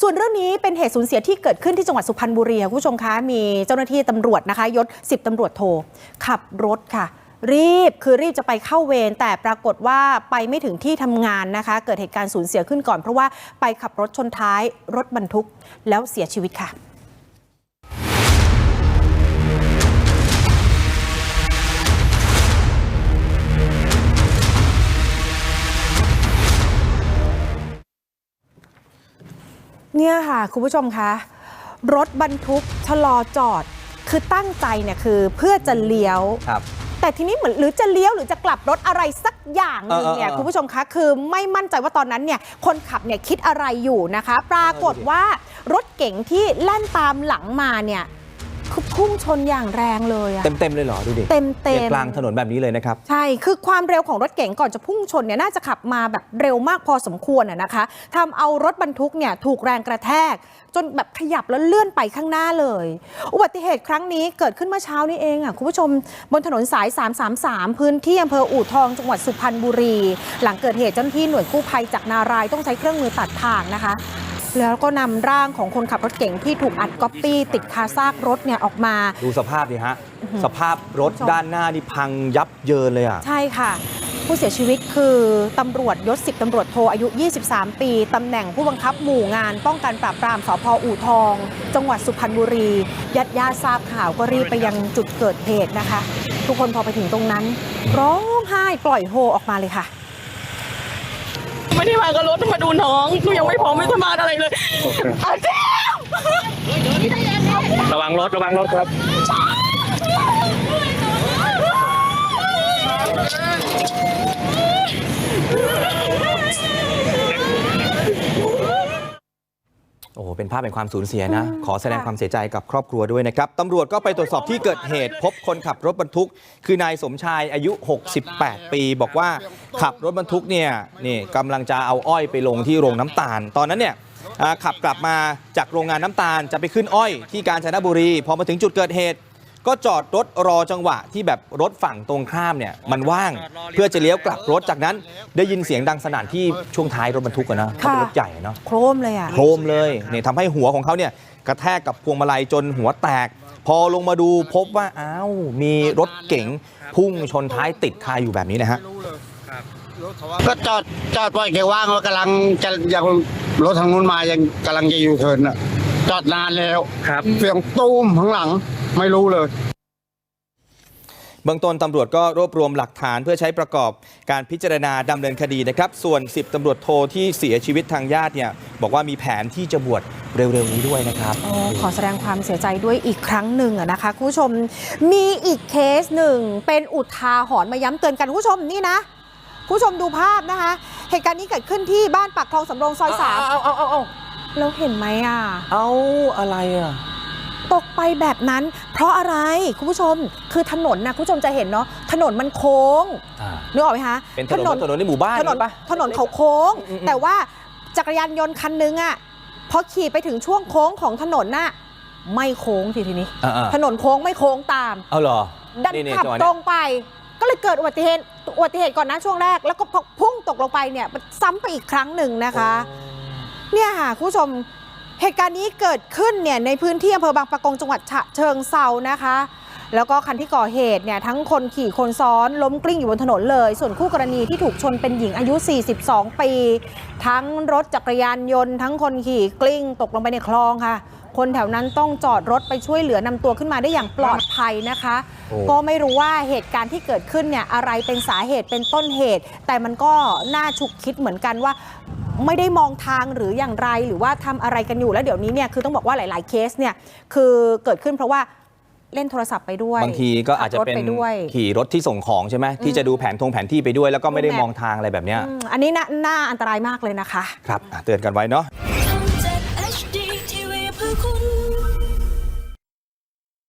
ส่วนเรื่องนี้เป็นเหตุสูญเสียที่เกิดขึ้นที่จังหวัดสุพรรณบุรีค่ะคุณผู้ชมคะมีเจ้าหน้าที่ตำรวจนะคะยศ10ตำรวจโทขับรถค่ะ รีบคือรีบจะไปเข้าเวรแต่ปรากฏว่าไปไม่ถึงที่ทำงานนะคะ เกิดเหตุการณ์สูญเสียขึ้นก่อนเพราะว่าไปขับรถชนท้ายรถบรรทุกแล้วเสียชีวิตค่ะ เนี่ยค่ะคุณผู้ชมคะรถบรรทุกชะลอจอด คือตั้งใจเนี่ยคือเพื่อจะเลี้ยว ครับ แต่ทีนี้เหมือนหรือจะเลี้ยวหรือจะกลับรถอะไรสักอย่างหนึงเนี่ยเออเออเออคุณผู้ชมคะคือไม่มั่นใจว่าตอนนั้นเนี่ยคนขับเนี่ยคิดอะไรอยู่นะคะ ปรากฏว่ารถเก๋งที่แล่นตามหลังมาเนี่ย คือพุ่งชนอย่างแรงเลยอะ เต็มเต็มๆเลยเหรอ ดูดิเต็มเต็เนี่ยมกลางถนนแบบนี้เลยนะครับ ใช่ คือความเร็วของรถเก๋งก่อนจะพุ่งชนเนี่ยน่าจะขับมาแบบเร็วมากพอสมควรอะนะคะทำเอารถบรรทุกเนี่ยถูกแรงกระแทก จนแบบขยับแล้วเลื่อนไปข้างหน้าเลย อุบัติเหตุครั้งนี้เกิดขึ้นเมื่อเช้านี้เองอะคุณผู้ชมบนถนนสาย 333 พื้นที่อำเภออู่ทองจังหวัดสุพรรณบุรี หลังเกิดเหตุเจ้าหน้าที่หน่วยกู้ภัยจากนารายต้องใช้เครื่องมือตัดทางนะคะ แล้วก็นำร่างของคนขับรถเก๋งที่ถูกอัดก๊อปปี้ติดคาซากรถเนี่ยออกมา ดูสภาพดิฮะ สภาพรถด้านหน้านี่พังยับเยินเลยอะ ใช่ค่ะ ผู้เสียชีวิตคือตำรวจยศสิบตำรวจโทอายุ 23 ปีตำแหน่งผู้บังคับหมู่งาน ป้องกันปราบปรามสพอู่ทอง จังหวัดสุพรรณบุรีญาติญาติทราบข่าวก็รีบไปยังจุดเกิดเหตุนะคะ ทุกคนพอไปถึงตรงนั้น ร้องไห้ปล่อยโฮออกมาเลยค่ะ ไม่ได้มากับรถมาดูน้องหนูยังไม่พร้อมไม่สามารถอะไรเลยอาเจ๊ระวังรถระวังรถครับ โอ้โหเป็นภาพเป็นความสูญเสียนะ ขอแสดงความเสียใจกับครอบครัวด้วยนะครับ ตำรวจก็ไปตรวจสอบที่เกิดเหตุ พบคนขับรถบรรทุก คือนายสมชายอายุ 68 ปี บอกว่า ขับรถบรรทุกเนี่ยนี่กำลังจะเอาอ้อยไปลงที่โรงน้ำตาล ตอนนั้นเนี่ยอ่าขับกลับมาจากโรงงานน้ำตาลจะไปขึ้นอ้อยที่กาญจนบุรี พอมาถึงจุดเกิดเหตุ ก็จอดรถรอจังหวะที่แบบรถฝั่งตรงข้ามเนี่ยมันว่างเพื่อจะเลี้ยวกลับรถจากนั้นได้ยินเสียงดังสนั่นที่ช่วงท้ายรถบรรทุกอะนะเขาเป็นรถใหญ่อะเนาะโครมเลยอะโครมเลยเนี่ยทำให้หัวของเขาเนี่ยกระแทกกับพวงมาลัยจนหัวแตก พอลงมาดูพบว่าอ้าวมีรถเก๋งพุ่งชนท้ายติดคาอยู่แบบนี้นะฮะ ก็จอดจอดปล่อยแกว่างแล้วกำลังจะยังรถทางนู้นมายังกำลังจะยูเทิร์นอะ จอดนานแล้วครับ เสียงตูมข้างหลังไม่รู้เลย เบื้องต้นตำรวจก็รวบรวมหลักฐานเพื่อใช้ประกอบการพิจารณาดำเนินคดีนะครับ ส่วน 10ตำรวจโทที่เสียชีวิตทางญาติเนี่ยบอกว่ามีแผนที่จะบวชเร็วๆนี้ด้วยนะครับ โอ้ขอแสดงความเสียใจด้วยอีกครั้งหนึ่งอะนะคะคุณผู้ชม มีอีกเคสหนึ่งเป็นอุทาหรณ์มาย้ำเตือนกันคุณผู้ชมนี่นะคุณ ผู้ชมดูภาพนะคะ เหตุการณ์นี้เกิดขึ้นที่บ้านปากคลองสำโรงซอยสามเอาเอาเอาเอาแล้วเห็นไหมอะ เอาอะไรอะ ตกไปแบบนั้น เพราะอะไรคุณผู้ชมคือถนนนะคุณผู้ชมจะเห็นเนาะถนนมันโค้งนึกออกไหมคะเป็นถนนถนนในหมู่บ้านถนนปะ ถนนเขาโค้ง อืมอืม แต่ว่าจักรยานยนต์คันนึงอะพอขี่ไปถึงช่วงโค้งของถนนน่ะไม่โค้งทีทีนี้ อ่าถนนโค้งไม่โค้งตามๆเอาเหรอดันนี่ๆขับจังหวะตเนี้รยงไป ก็เลยเกิดอุบัติเหตุอุบัติเหตุก่อนนะช่วงแรก แล้วก็พอพุ่งตกลงไปเนี่ยมันซ้ำไปอีกครั้งหนึ่งนะคะ เนี่ยค่ะคุณผู้ชมเหตุการณ์นี้เกิดขึ้นเนี่ยในพื้นที่อำเภอบางปะกงจังหวัดฉะเชิงเซานะคะ แล้วก็คันที่ก่อเหตุเนี่ยทั้งคนขี่คนซ้อนล้มกลิ้งอยู่บนถนนเลย ส่วนคู่กรณีที่ถูกชนเป็นหญิงอายุ 42 ปี ทั้งรถจักรยานยนต์ทั้งคนขี่กลิ้งตกลงไปในคลองค่ะ คนแถวนั้นต้องจอดรถไปช่วยเหลือนำตัวขึ้นมาได้อย่างปลอดภัยนะคะโอ้ก็ไม่รู้ว่าเหตุการณ์ที่เกิดขึ้นเนี่ยอะไรเป็นสาเหตุเป็นต้นเหตุ แต่มันก็น่าฉุกคิดเหมือนกันว่าไม่ได้มองทางหรืออย่างไรหรือว่าทำอะไรกันอยู่แล้วเดี๋ยวนี้เนี่ยคือต้องบอกว่าหลาย ๆเคสเนี่ยคือเกิดขึ้นเพราะว่า เล่นโทรศัพท์ไปด้วยบางทีก็อาจจะขับรถเป็นไปด้วยขี่รถที่ส่งของใช่ไหมที่จะดูแผนทงแผนที่ไปด้วย แล้วก็ไม่ได้ดูแมพมองทางอะไรแบบเนี้ยอืมอันนี้น่าน่าอันตรายมากเลยนะคะ ครับอะเตือนกันไว้เนาะ